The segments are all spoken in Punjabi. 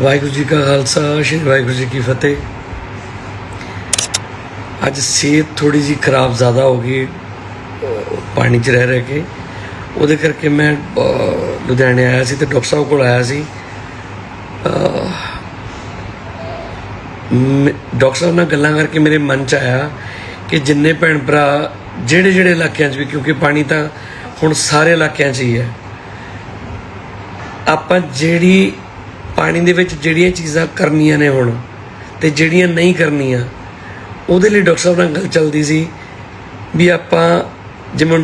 ਵਾਹਿਗੁਰੂ ਜੀ ਕਾ ਖਾਲਸਾ ਸ਼੍ਰੀ ਵਾਹਿਗੁਰੂ ਜੀ ਕੀ ਫਤਿਹ। ਅੱਜ ਸਿਹਤ ਥੋੜੀ ਜੀ ਖਰਾਬ ਜ਼ਿਆਦਾ ਹੋ ਗਈ ਪਾਣੀ 'ਚ ਰਹਿ ਰਹਿ ਕੇ। ਉਹਦੇ ਕਰਕੇ ਮੈਂ ਲੁਧਿਆਣੇ ਆਇਆ ਸੀ ਤੇ ਡਾਕਟਰ ਸਾਹਿਬ ਕੋਲ ਆਇਆ ਸੀ। ਅਹ, ਡਾਕਟਰ ਸਾਹਿਬ ਨਾਲ ਗੱਲਾਂ ਕਰਕੇ ਮੇਰੇ ਮਨ 'ਚ ਆਇਆ ਕਿ ਜਿੰਨੇ ਭੈਣ ਭਰਾ ਜਿਹੜੇ ਜਿਹੜੇ ਇਲਾਕਿਆਂ 'ਚ ਵੀ ਕਿਉਂਕਿ ਪਾਣੀ ਤਾਂ ਹੁਣ ਸਾਰੇ ਇਲਾਕਿਆਂ 'ਚ ਹੀ ਹੈ। ਆਪਾਂ ਜਿਹੜੀ ਪਾਣੀ ਦੇ ਵਿੱਚ ਜਿਹੜੀਆਂ ਚੀਜ਼ਾਂ ਕਰਨੀਆਂ ਨੇ ਹੁਣ ਤੇ ਜਿਹੜੀਆਂ ਨਹੀਂ ਕਰਨੀਆਂ, ਉਹਦੇ ਲਈ ਡਾਕਟਰ ਸਾਹਿਬ ਨਾਲ ਗੱਲ ਚੱਲਦੀ ਸੀ ਵੀ ਆਪਾਂ ਜਿਵੇਂ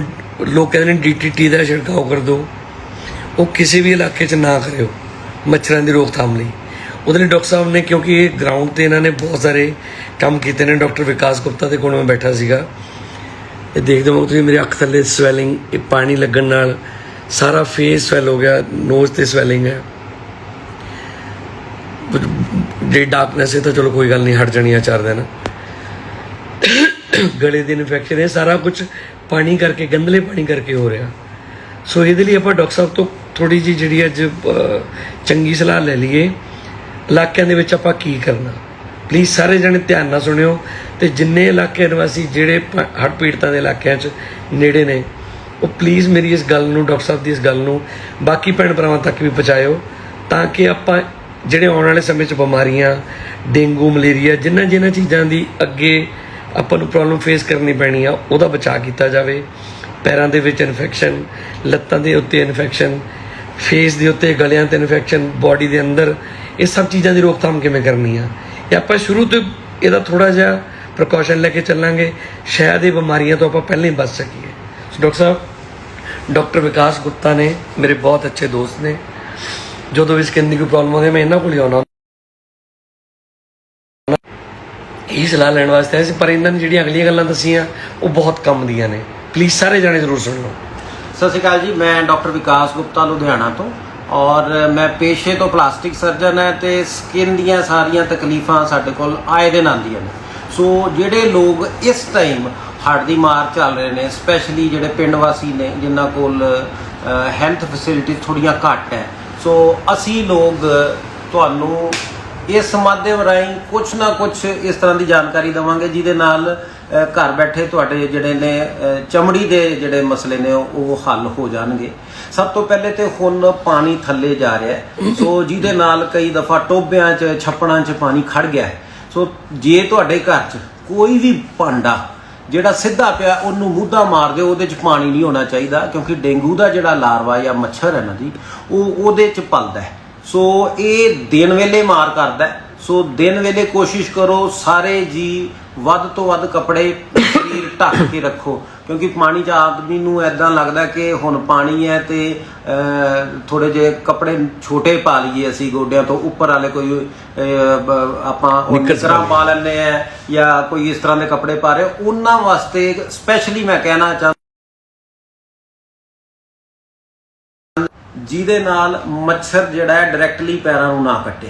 ਲੋਕ ਕਹਿੰਦੇ ਨੇ ਡੀਟੀਟੀ ਦਾ ਛਿੜਕਾਓ ਕਰ ਦਿਓ ਉਹ ਕਿਸੇ ਵੀ ਇਲਾਕੇ 'ਚ ਨਾ ਕਰਿਓ ਮੱਛਰਾਂ ਦੀ ਰੋਕਥਾਮ ਲਈ। ਉਹਦੇ ਲਈ ਡਾਕਟਰ ਸਾਹਿਬ ਨੇ ਕਿਉਂਕਿ ਇਹ ਗਰਾਊਂਡ ਤੇ ਇਹਨਾਂ ਨੇ ਬਹੁਤ ਸਾਰੇ ਕੰਮ ਕੀਤੇ ਨੇ, ਡਾਕਟਰ ਵਿਕਾਸ ਗੁਪਤਾ ਦੇ ਕੋਲ ਮੈਂ ਬੈਠਾ ਸੀਗਾ। ਇਹ ਦੇਖਦੇ ਹੋ ਤੁਸੀਂ ਮੇਰੇ ਅੱਖ ਥੱਲੇ ਸਵੈਲਿੰਗ ਇਹ ਪਾਣੀ ਲੱਗਣ ਨਾਲ ਸਾਰਾ ਫੇਸ ਸਵੈਲ ਹੋ ਗਿਆ ਨੋਜ਼ ਤੇ ਸਵੈਲਿੰਗ ਹੈ। ਜੇ ਡਾਰਕਨੈਸ ਹੈ ਤਾਂ ਚਲੋ ਕੋਈ ਗੱਲ ਨਹੀਂ, ਹਟ ਜਾਣੀ ਆ ਚਾਰ ਦਿਨ। ਗਲੇ ਦੀ ਇਨਫੈਕਸ਼ਨ ਹੈ ਸਾਰਾ ਕੁਝ ਪਾਣੀ ਕਰਕੇ ਗੰਦਲੇ ਪਾਣੀ ਕਰਕੇ ਹੋ ਰਿਹਾ। ਸੋ ਇਹਦੇ ਲਈ ਆਪਾਂ ਡਾਕਟਰ ਸਾਹਿਬ ਤੋਂ ਥੋੜੀ ਜੀ ਜਿਹੜੀ ਅੱਜ ਚੰਗੀ ਸਲਾਹ ਲੈ ਲਈਏ। ਇਲਾਕਿਆਂ ਦੇ ਵਿੱਚ ਆਪਾਂ ਕੀ ਕਰਨਾ? ਪਲੀਜ਼ ਸਾਰੇ ਜਣੇ ਧਿਆਨ ਨਾਲ ਸੁਣਿਓ ਤੇ ਜਿੰਨੇ ਇਲਾਕੇ ਨਿਵਾਸੀ ਜਿਹੜੇ ਹੜ੍ਹ ਪੀੜਤਾਂ ਦੇ ਇਲਾਕਿਆਂ 'ਚ ਨੇੜੇ ਨੇ, ਉਹ ਪਲੀਜ਼ ਮੇਰੀ ਇਸ ਗੱਲ ਨੂੰ, ਡਾਕਟਰ ਸਾਹਿਬ ਦੀ ਇਸ ਗੱਲ ਨੂੰ ਬਾਕੀ ਭੈਣ ਭਰਾਵਾਂ ਤੱਕ ਵੀ ਪਹੁੰਚਾਇਓ ਤਾਂ ਕਿ ਆਪਾਂ ਜਿਹੜੇ ਆਉਣ ਵਾਲੇ ਸਮੇਂ 'ਚ ਬਿਮਾਰੀਆਂ, ਡੇਂਗੂ, ਮਲੇਰੀਆ ਜਿਨ੍ਹਾਂ ਜਿਨ੍ਹਾਂ ਚੀਜ਼ਾਂ ਦੀ ਅੱਗੇ ਆਪਾਂ ਨੂੰ ਪ੍ਰੋਬਲਮ ਫੇਸ ਕਰਨੀ ਪੈਣੀ ਆ, ਉਹਦਾ ਬਚਾਅ ਕੀਤਾ ਜਾਵੇ। ਪੈਰਾਂ ਦੇ ਵਿੱਚ ਇਨਫੈਕਸ਼ਨ ਲੱਤਾਂ ਦੇ ਉੱਤੇ ਇਨਫੈਕਸ਼ਨ ਫੇਸ ਦੇ ਉੱਤੇ ਗਲਿਆਂ ਤੇ ਇਨਫੈਕਸ਼ਨ ਬਾਡੀ ਦੇ ਅੰਦਰ, ਇਹ ਸਭ ਚੀਜ਼ਾਂ ਦੀ ਰੋਕਥਾਮ ਕਿਵੇਂ ਕਰਨੀ ਆ? ਇਹ ਆਪਾਂ ਸ਼ੁਰੂ ਤੋਂ ਇਹਦਾ ਥੋੜਾ ਜਿਹਾ ਪ੍ਰੀਕਾਸ਼ਨ ਲੈ ਕੇ ਚੱਲਾਂਗੇ। ਸ਼ਾਇਦ ਇਹ ਬਿਮਾਰੀਆਂ ਤੋਂ ਆਪਾਂ ਪਹਿਲਾਂ ਹੀ ਬਚ ਸਕੀਏ। ਸੋ ਡਾਕਟਰ ਸਾਹਿਬ, ਡਾਕਟਰ ਵਿਕਾਸ ਗੁਪਤਾ ਨੇ, ਮੇਰੇ ਬਹੁਤ ਅੱਛੇ ਦੋਸਤ ਨੇ। ਜਦੋਂ ਵੀ ਸਕਿਨ ਦੀ ਕੋਈ ਪ੍ਰੋਬਲਮ ਆਉਂਦੀ ਮੈਂ ਇਹਨਾਂ ਕੋਲ ਹੀ ਆਉਣਾ। ਇਹ ਸਲਾਹ ਲੈਣ ਵਾਸਤੇ ਆਇਆ ਸੀ, ਪਰ ਇਹਨਾਂ ਨੇ ਜਿਹੜੀਆਂ ਅਗਲੀਆਂ ਗੱਲਾਂ ਦੱਸੀਆਂ, ਉਹ ਬਹੁਤ ਕੰਮ ਦੀਆਂ ਨੇ। ਪਲੀਜ਼ ਸਾਰੇ ਜਾਣੇ ਜ਼ਰੂਰ ਲਓ। ਸਤਿ ਸ਼੍ਰੀ ਅਕਾਲ ਜੀ, ਮੈਂ ਡਾਕਟਰ ਵਿਕਾਸ ਗੁਪਤਾ, ਲੁਧਿਆਣਾ ਤੋਂ। ਔਰ ਮੈਂ ਪੇਸ਼ੇ ਤੋਂ ਪਲਾਸਟਿਕ ਸਰਜਨ ਹੈ ਤੇ ਸਕਿਨ ਦੀਆਂ ਸਾਰੀਆਂ ਤਕਲੀਫਾਂ ਸਾਡੇ ਕੋਲ ਆਏ ਦਿਨ ਆਉਂਦੀਆਂ ਨੇ। ਸੋ ਜਿਹੜੇ ਲੋਕ ਇਸ ਟਾਈਮ ਹਾਰਟ ਦੀ ਮਾਰ ਚੱਲ ਰਹੇ ਨੇ ਸਪੈਸ਼ਲੀ ਜਿਹੜੇ ਪਿੰਡ ਵਾਸੀ ਨੇ, ਜਿਨ੍ਹਾਂ ਕੋਲ ਹੈਲਥ ਫੈਸਿਲਿਟੀ ਥੋੜੀਆਂ ਘੱਟ ਹੈ ਸੋ ਅਸੀਂ ਲੋਕ ਤੁਹਾਨੂੰ ਇਸ ਮਾਧਿਅਮ ਰਾਹੀਂ ਕੁਝ ਨਾ ਕੁਝ ਇਸ ਤਰ੍ਹਾਂ ਦੀ ਜਾਣਕਾਰੀ ਦਵਾਂਗੇ, ਜਿਹਦੇ ਨਾਲ ਘਰ ਬੈਠੇ ਤੁਹਾਡੇ ਜਿਹੜੇ ਨੇ ਚਮੜੀ ਦੇ ਜਿਹੜੇ ਮਸਲੇ ਨੇ, ਉਹ ਹੱਲ ਹੋ ਜਾਣਗੇ। ਸਭ ਤੋਂ ਪਹਿਲੇ ਤੇ ਹੁਣ ਪਾਣੀ ਥੱਲੇ ਜਾ ਰਿਹਾ ਸੋ ਜਿਹਦੇ ਨਾਲ ਕਈ ਦਫਾ ਟੋਬਿਆਂ 'ਚ, ਛੱਪੜਾਂ 'ਚ ਪਾਣੀ ਖੜ ਗਿਆ ਹੈ। ਸੋ ਜੇ ਤੁਹਾਡੇ ਘਰ 'ਚ ਕੋਈ ਵੀ ਭਾਂਡਾ ਜਿਹੜਾ ਸਿੱਧਾ ਪਿਆ, ਉਹਨੂੰ ਮੁੱਦਾ ਮਾਰ ਦਿਓ, ਉਹਦੇ 'ਚ ਪਾਣੀ ਨਹੀਂ ਹੋਣਾ ਚਾਹੀਦਾ, ਕਿਉਂਕਿ ਡੇਂਗੂ ਦਾ ਜਿਹੜਾ ਲਾਰਵਾ ਜਾਂ ਮੱਛਰ ਹੈ ਨਾ ਜੀ, ਉਹ ਉਹਦੇ 'ਚ ਪਲਦਾ ਹੈ। ਸੋ ਇਹ ਦਿਨ ਵੇਲੇ ਮਾਰ ਕਰਦਾ ਸੋ ਦਿਨ ਵੇਲੇ ਕੋਸ਼ਿਸ਼ ਕਰੋ, ਸਾਰੇ ਜੀ ਵੱਧ ਤੋਂ ਵੱਧ ਕੱਪੜੇ ਢੱਕ ਕੇ ਰੱਖੋ। ਕਿਉਂਕਿ ਪਾਣੀ 'ਚ ਆਦਮੀ ਨੂੰ ਐਦਾਂ ਲੱਗਦਾ ਕਿ ਹੁਣ ਪਾਣੀ ਹੈ ਤੇ ਥੋੜੇ ਜਿਹੇ ਕੱਪੜੇ ਛੋਟੇ ਪਾ ਲਈਏ ਅਸੀਂ ਗੋਡਿਆਂ ਤੋਂ। ਉੱਪਰ ਵਾਲੇ ਕੋਈ ਆਪਾਂ ਨਿੱਕਰ ਪਾ ਲੈਂਦੇ ਆ ਜਾਂ ਕੋਈ ਇਸ ਤਰ੍ਹਾਂ ਦੇ ਕੱਪੜੇ ਪਾ ਰਹੇ ਉਹਨਾਂ ਵਾਸਤੇ ਸਪੈਸ਼ਲੀ ਮੈਂ ਕਹਿਣਾ ਚਾਹੁੰਦਾ ਜਿਹਦੇ ਨਾਲ ਮੱਛਰ ਜਿਹੜਾ ਹੈ ਡਾਇਰੈਕਟਲੀ ਪੈਰਾਂ ਨੂੰ ਨਾ ਕੱਟੇ।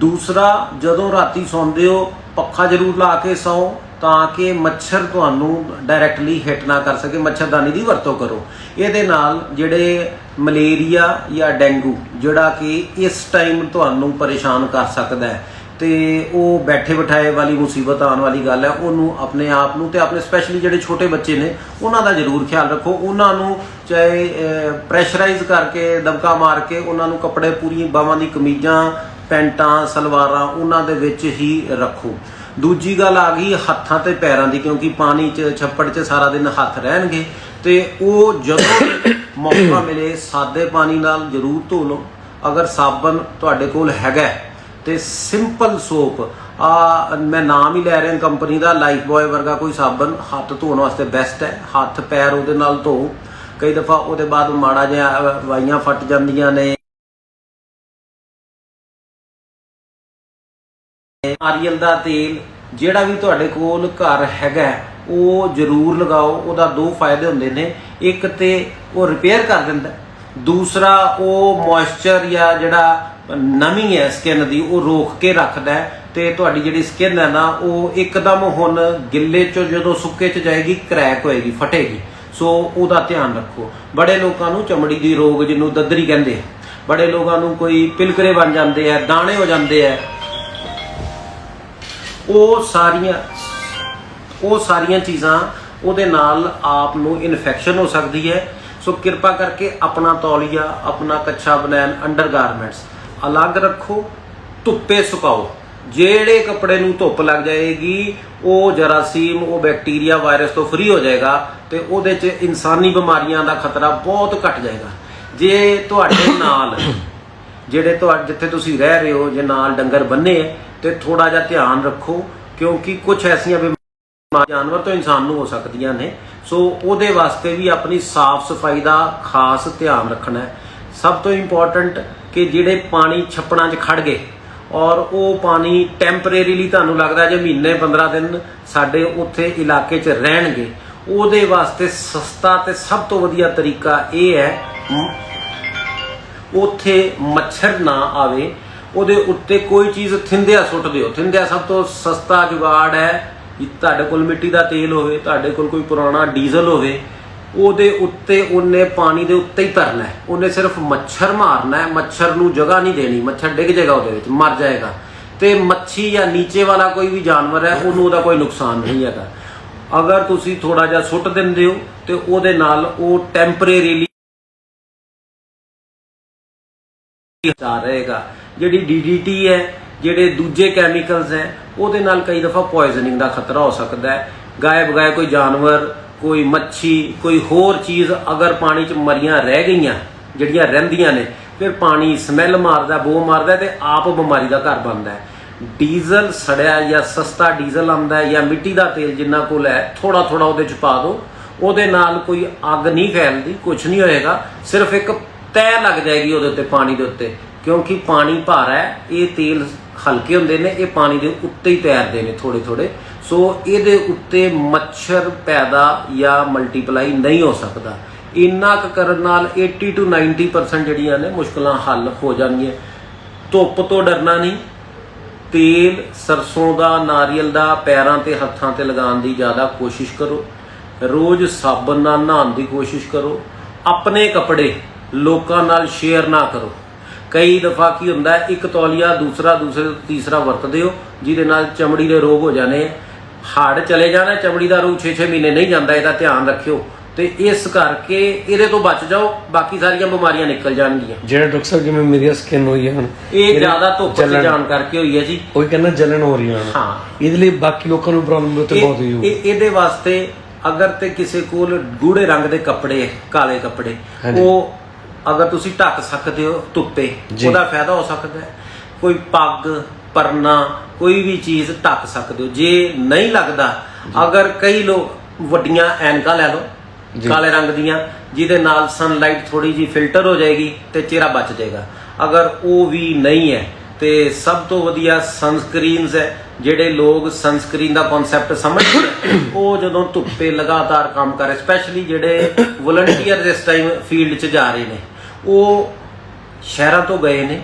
ਦੂਸਰਾ ਜਦੋਂ ਰਾਤੀ ਸੌਂਦੇ ਹੋ ਪੱਖਾ ਜ਼ਰੂਰ ਲਾ ਕੇ ਸੌਂ। ਤਾਂ ਕਿ ਮੱਛਰ ਤੁਹਾਨੂੰ ਡਾਇਰੈਕਟਲੀ ਹਿੱਟ ਨਾ ਕਰ ਸਕੇ, ਮੱਛਰਦਾਨੀ ਦੀ ਵਰਤੋਂ ਕਰੋ। ਇਹਦੇ ਨਾਲ ਜਿਹੜੇ ਮਲੇਰੀਆ ਜਾਂ ਡੇਂਗੂ, ਜਿਹੜਾ ਕਿ ਇਸ ਟਾਈਮ ਤੁਹਾਨੂੰ ਪਰੇਸ਼ਾਨ ਕਰ ਸਕਦਾ ਹੈ, ਤੇ ਉਹ ਬੈਠੇ ਬਿਠਾਏ ਵਾਲੀ ਮੁਸੀਬਤ ਆਉਣ ਵਾਲੀ ਗੱਲ ਹੈ, ਉਹਨੂੰ ਆਪਣੇ ਆਪ ਨੂੰ ਤੇ ਆਪਣੇ ਸਪੈਸ਼ਲੀ ਜਿਹੜੇ ਛੋਟੇ ਬੱਚੇ ਨੇ, ਉਹਨਾਂ ਦਾ ਜ਼ਰੂਰ ਖਿਆਲ ਰੱਖੋ। ਉਹਨਾਂ ਨੂੰ ਚਾਹੇ ਪ੍ਰੈਸ਼ਰਾਈਜ਼ ਕਰਕੇ ਦਬਕਾ ਮਾਰ ਕੇ ਉਹਨਾਂ ਨੂੰ ਕੱਪੜੇ ਪੂਰੀ ਬਾਹਾਂ ਦੀ ਕਮੀਜ਼ਾਂ, ਪੈਂਟਾਂ, ਸਲਵਾਰਾਂ, ਉਹਨਾਂ ਦੇ ਵਿੱਚ ਹੀ ਰੱਖੋ। ਦੂਜੀ ਗੱਲ ਆ ਗਈ ਹੱਥਾਂ ਤੇ ਪੈਰਾਂ ਦੀ, ਕਿਉਂਕਿ ਪਾਣੀ 'ਚ, ਛੱਪੜ 'ਚ ਸਾਰਾ ਦਿਨ ਹੱਥ ਰਹਿਣਗੇ। ਤੇ ਉਹ ਜਦੋਂ ਮੌਕਾ ਮਿਲੇ ਸਾਦੇ ਪਾਣੀ ਨਾਲ, ਜ਼ਰੂਰ ਧੋ ਲਓ। ਅਗਰ ਸਾਬਣ ਤੁਹਾਡੇ ਕੋਲ ਹੈਗਾ ਤੇ ਸਿੰਪਲ ਸੋਪ, ਆ, ਮੈਂ ਨਾਮ ਹੀ ਲੈ ਰਿਹਾ ਕੰਪਨੀ ਦਾ ਲਾਈਫ ਬॉय ਵਰਗਾ ਕੋਈ ਸਾਬਣ, ਹੱਥ ਧੋਣ ਵਾਸਤੇ ਬੈਸਟ ਹੈ। ਹੱਥ, ਪੈਰ ਉਹਦੇ ਨਾਲ ਧੋ। ਕਈ ਦਫਾ ਉਹਦੇ ਬਾਅਦ ਮਾੜਾ ਜਿਹਾ ਵਾਈਆਂ ਫਟ ਜਾਂਦੀਆਂ ਨੇ। ਨਾਰੀਅਲ ਦਾ ਤੇਲ ਜਿਹੜਾ ਵੀ ਤੁਹਾਡੇ ਕੋਲ ਘਰ ਹੈਗਾ ਉਹ ਜ਼ਰੂਰ ਲਗਾਓ ਉਹਦਾ ਦੋ ਫਾਇਦੇ ਹੁੰਦੇ ਨੇ। ਇੱਕ ਤੇ ਉਹ ਰਿਪੇਅਰ ਕਰ ਦਿੰਦਾ ਦੂਸਰਾ ਉਹ ਮੋਇਸਚਰ ਜਾਂ ਜਿਹੜਾ ਨਮੀ ਹੈ ਸਕਿਨ ਦੀ ਉਹ ਰੋਕ ਕੇ ਰੱਖਦਾ ਹੈ ਤੇ ਤੁਹਾਡੀ ਜਿਹੜੀ ਸਕਿਨ ਹੈ ਨਾ ਉਹ ਇੱਕਦਮ ਹੁਣ ਗਿੱਲੇ ਚੋਂ ਜਦੋਂ ਸੁੱਕੇ ਚ ਜਾਏਗੀ ਕ੍ਰੈਕ ਹੋਏਗੀ ਫਟੇਗੀ। ਸੋ ਉਹਦਾ ਧਿਆਨ ਰੱਖੋ। ਬੜੇ ਲੋਕਾਂ ਨੂੰ ਚਮੜੀ ਦੀ ਰੋਗ ਜਿਹਨੂੰ ਦਦਰੀ ਕਹਿੰਦੇ ਆ, ਬੜੇ ਲੋਕਾਂ ਨੂੰ ਕੋਈ ਪਿਲਕਰੇ ਬਣ ਜਾਂਦੇ ਆ ਦਾਣੇ ਹੋ ਜਾਂਦੇ ਆ ਉਹ ਸਾਰੀਆਂ ਉਹ ਸਾਰੀਆਂ ਚੀਜ਼ਾਂ ਉਹਦੇ ਨਾਲ ਆਪ ਨੂੰ ਇਨਫੈਕਸ਼ਨ ਹੋ ਸਕਦੀ ਹੈ। ਸੋ ਕਿਰਪਾ ਕਰਕੇ ਆਪਣਾ ਤੌਲੀਆ, ਆਪਣਾ ਕੱਛਾ ਬਨੈਣ ਅੰਡਰਗਾਰਮੈਂਟਸ ਅਲੱਗ ਰੱਖੋ, ਧੁੱਪੇ ਸੁਕਾਓ। ਜਿਹੜੇ ਕੱਪੜੇ ਨੂੰ ਧੁੱਪ ਲੱਗ ਜਾਏਗੀ, ਉਹ ਜਰਾਸੀਮ ਉਹ ਬੈਕਟੀਰੀਆ ਵਾਇਰਸ ਤੋਂ ਫ੍ਰੀ ਹੋ ਜਾਏਗਾ ਤੇ ਉਹਦੇ 'ਚ ਇਨਸਾਨੀ ਬਿਮਾਰੀਆਂ ਦਾ ਖਤਰਾ ਬਹੁਤ ਘਟ ਜਾਏਗਾ। ਜੇ ਤੁਹਾਡੇ ਨਾਲ, ਜਿਹੜੇ ਤੁਹਾਡੇ ਜਿੱਥੇ ਤੁਸੀਂ ਰਹਿ ਰਹੇ ਹੋ, ਜੇ ਨਾਲ ਡੰਗਰ ਬੰਨੇ ਤੇ ਥੋੜਾ ਜਿਹਾ ਧਿਆਨ ਰੱਖੋ, ਕਿਉਂਕਿ ਕੁਝ ਐਸੀਆਂ ਬਿਮਾਰੀਆਂ, ਜਾਨਵਰ ਤੋਂ ਇਨਸਾਨ ਨੂੰ ਹੋ ਸਕਦੀਆਂ ਨੇ। ਸੋ ਉਹਦੇ ਵਾਸਤੇ ਵੀ ਆਪਣੀ ਸਾਫ਼ ਸਫ਼ਾਈ ਦਾ ਖਾਸ ਧਿਆਨ ਰੱਖਣਾ ਹੈ। ਸਭ ਤੋਂ ਇੰਪੋਰਟੈਂਟ ਕਿ ਜਿਹੜੇ ਪਾਣੀ ਛੱਪੜਾਂ 'ਚ ਖੜ ਗਏ, ਔਰ ਉਹ ਪਾਣੀ ਟੈਂਪਰੇਰੀਲੀ ਤੁਹਾਨੂੰ ਲੱਗਦਾ ਜੇ ਮਹੀਨੇ 15 ਦਿਨ ਸਾਡੇ ਉੱਥੇ ਇਲਾਕੇ 'ਚ ਰਹਿਣਗੇ, ਉਹਦੇ ਵਾਸਤੇ ਸਸਤਾ ਤੇ ਸਭ ਤੋਂ ਵਧੀਆ ਤਰੀਕਾ ਇਹ ਹੈ, ਉੱਥੇ ਮੱਛਰ ਨਾ ਆਵੇ। ਉਹਦੇ ਉੱਤੇ ਕੋਈ ਚੀਜ਼ ਥਿੰਦਿਆ ਸੁੱਟ ਦਿਓ। ਥਿੰਦਿਆ ਸਭ ਤੋਂ ਸਸਤਾ ਜੁਗਾੜ ਹੈ ਤੁਹਾਡੇ ਕੋਲ ਮਿੱਟੀ ਦਾ ਤੇਲ ਹੋਵੇ, ਤੁਹਾਡੇ ਕੋਲ ਕੋਈ ਪੁਰਾਣਾ ਡੀਜ਼ਲ ਹੋਵੇ, ਉਹਦੇ ਉੱਤੇ ਉਹਨੇ ਪਾਣੀ ਦੇ ਉੱਤੇ ਹੀ ਧਰਨਾ ਹੈ। ਉਹਨੇ ਸਿਰਫ ਮੱਛਰ ਮਾਰਨਾ ਹੈ, ਮੱਛਰ ਨੂੰ ਜਗ੍ਹਾ ਨਹੀਂ ਦੇਣੀ। ਮੱਛਰ ਡਿੱਗ ਜਾਏਗਾ ਉਹਦੇ ਵਿੱਚ, ਮਰ ਜਾਏਗਾ। ਤੇ ਮੱਛੀ ਜਾਂ ਨੀਚੇ ਵਾਲਾ ਕੋਈ ਵੀ ਜਾਨਵਰ ਹੈ, ਉਹਨੂੰ ਉਹਦਾ ਕੋਈ ਨੁਕਸਾਨ ਨਹੀਂ ਹੈਗਾ। ਅਗਰ ਤੁਸੀਂ ਥੋੜਾ ਜਿਹਾ ਸੁੱਟ ਦਿੰਦੇ ਹੋ, ਤੇ ਉਹਦੇ ਨਾਲ ਉਹ ਟੈਂਪਰੇਰੀਲੀ ਜਾ ਰਹੇਗਾ। ਜਿਹੜੀ ਡੀਡੀਟੀ ਹੈ, ਜਿਹੜੇ ਦੂਜੇ ਕੈਮੀਕਲਸ ਹੈ, ਉਹਦੇ ਨਾਲ ਕਈ ਦਫਾ ਪੋਇਜ਼ਨਿੰਗ ਦਾ ਖਤਰਾ ਹੋ ਸਕਦਾ ਹੈ। ਗਾਇਬ ਬਗਾਏ ਕੋਈ ਜਾਨਵਰ, ਕੋਈ ਮੱਛੀ, ਕੋਈ ਹੋਰ ਚੀਜ਼ ਅਗਰ ਪਾਣੀ 'ਚ ਮਰੀਆਂ ਰਹਿ ਗਈਆਂ, ਜਿਹੜੀਆਂ ਰਹਿੰਦੀਆਂ ਨੇ, ਫਿਰ ਪਾਣੀ ਸਮੈਲ ਮਾਰਦਾ ਬੋ ਮਾਰਦਾ ਤੇ ਆਪ ਬਿਮਾਰੀ ਦਾ ਘਰ ਬਣਦਾ ਹੈ। ਡੀਜ਼ਲ ਸੜਿਆ ਜਾਂ ਸਸਤਾ ਡੀਜ਼ਲ ਆਉਂਦਾ ਜਾਂ ਮਿੱਟੀ ਦਾ ਤੇਲ ਜਿੰਨਾ ਕੋਲ ਹੈ ਥੋੜਾ ਥੋੜਾ ਉਹਦੇ 'ਚ ਪਾ ਦਿਓ ਉਹਦੇ ਨਾਲ ਕੋਈ ਅੱਗ ਨਹੀਂ ਫੈਲਦੀ ਕੁਝ ਨਹੀਂ ਹੋਏਗਾ, ਸਿਰਫ ਇੱਕ ਤੈ ਲੱਗ ਜਾਏਗੀ ਉਹਦੇ ਉੱਤੇ, ਪਾਣੀ ਦੇ ਉੱਤੇ। ਕਿਉਂਕਿ ਪਾਣੀ ਭਾਰਾ ਹੈ, ਇਹ ਤੇਲ ਹਲਕੇ ਹੁੰਦੇ ਨੇ, ਇਹ ਪਾਣੀ ਦੇ ਉੱਤੇ ਹੀ ਤੈਰਦੇ ਨੇ ਥੋੜੇ ਥੋੜੇ ਸੋ ਇਹਦੇ ਉੱਤੇ ਮੱਛਰ ਪੈਦਾ ਜਾਂ ਮਲਟੀਪਲਾਈ ਨਹੀਂ ਹੋ ਸਕਦਾ। ਇੰਨਾ ਕੁ ਕਰਨ ਨਾਲ 80 ਤੋਂ 90% ਜਿਹੜੀਆਂ ਨੇ ਮੁਸ਼ਕਲਾਂ ਹੱਲ ਹੋ ਜਾਣਗੀਆਂ। ਧੁੱਪ ਤੋਂ ਡਰਨਾ ਨਹੀਂ। ਤੇਲ ਸਰਸੋਂ ਦਾ, ਨਾਰੀਅਲ ਦਾ ਪੈਰਾਂ ਤੇ, ਹੱਥਾਂ ਤੇ ਲਗਾਉਣ ਦੀ ਜ਼ਿਆਦਾ ਕੋਸ਼ਿਸ਼ ਕਰੋ। ਰੋਜ਼ ਸਾਬਣ ਨਾਲ ਨਹਾਉਣ ਦੀ ਕੋਸ਼ਿਸ਼ ਕਰੋ। ਆਪਣੇ ਕੱਪੜੇ ਲੋਕਾਂ ਨਾਲ ਸ਼ੇਅਰ ਨਾ ਕਰੋ। ਕਈ ਦਫਾ ਕੀ ਹੁੰਦਾ ਹੈ ਇੱਕ ਤੌਲੀਆ ਦੂਸਰਾ ਦੂਸਰੇ ਤੋਂ ਤੀਸਰਾ ਵਰਤਦੇ ਹੋ ਜਿਹਦੇ ਨਾਲ ਚਮੜੀ ਦੇ ਰੋਗ ਹੋ ਜਾਣੇ ਆ ਹੜ ਚਲੇ ਜਾਣਾ ਚਮੜੀ ਦਾ ਰੋਗ 6-6 ਮਹੀਨੇ ਨਹੀਂ ਜਾਂਦਾ ਇਹਦਾ ਧਿਆਨ ਰੱਖਿਓ। ਤੇ ਇਸ ਕਰਕੇ ਇਹਦੇ ਤੋਂ ਬਚ ਜਾਓ ਬਾਕੀ ਸਾਰੀਆਂ ਬਿਮਾਰੀਆਂ ਨਿਕਲ ਜਾਣਗੀਆਂ। ਜਿਹੜਾ ਡਾਕਟਰ ਸਾਹਿਬ ਜਿਵੇਂ ਮੇਰੀ ਸਕਿਨ ਹੋਈ ਹੈ ਹੁਣ ਇਹ ਜ਼ਿਆਦਾ ਧੁੱਪ 'ਚ ਜਾਣ ਕਰਕੇ ਹੋਈ ਹੈ ਜੀ। ਉਹ ਕਹਿੰਦਾ ਜਲਨ ਹੋ ਰਹੀ ਹੈ ਹੁਣ ਹਾਂ। ਇਹਦੇ ਲਈ ਬਾਕੀ ਲੋਕਾਂ ਨੂੰ ਪ੍ਰੋਬਲਮ ਤੇ ਬਹੁਤ ਹੋਈ ਇਹ- ਇਹ- ਇਹਦੇ ਵਾਸਤੇ ਅਗਰ ਤੇ ਕਿਸੇ ਕੋਲ ਗੂੜੇ ਰੰਗ ਦੇ ਕੱਪੜੇ ਕਾਲੇ ਕੱਪੜੇ ਹਾਂਜੀ। ਉਹ ਅਗਰ ਤੁਸੀਂ ਢੱਕ ਸਕਦੇ ਹੋ ਧੁੱਪੇ। ਉਹਦਾ ਫਾਇਦਾ ਹੋ ਸਕਦਾ ਹੈ ਕੋਈ ਪੱਗ ਪਰਨਾ ਕੋਈ ਵੀ ਚੀਜ਼ ਢੱਕ ਸਕਦੇ ਹੋ ਜੇ ਨਹੀਂ ਲੱਗਦਾ ਅਗਰ ਕਈ ਲੋਕ ਵੱਡੀਆਂ ਐਨਕਾਂ ਲੈ ਲਓ। ਕਾਲੇ ਰੰਗ ਦੀਆਂ ਜਿਹਦੇ ਨਾਲ ਸਨਲਾਈਟ ਥੋੜੀ ਜੀ ਫਿਲਟਰ ਹੋ ਜਾਏਗੀ ਤੇ ਚਿਹਰਾ ਬਚ ਜਾਏਗਾ ਅਗਰ ਉਹ ਵੀ ਨਹੀਂ ਹੈ ਤੇ ਸਭ ਤੋਂ ਵਧੀਆ ਸਨਸਕ੍ਰੀਨਸ ਹੈ ਜਿਹੜੇ ਲੋਕ ਸਨਸਕ੍ਰੀਨ ਦਾ ਕਨਸੈਪਟ ਸਮਝਦੇ ਉਹ ਜਦੋਂ ਧੁੱਪੇ ਲਗਾਤਾਰ ਕੰਮ ਕਰ ਰਹੇ ਸਪੈਸ਼ਲੀ ਜਿਹੜੇ ਵਲੰਟੀਅਰ ਇਸ ਟਾਈਮ ਫੀਲਡ 'ਚ ਜਾ ਰਹੇ ਨੇ, ਉਹ ਸ਼ਹਿਰਾਂ ਤੋਂ ਗਏ ਨੇ,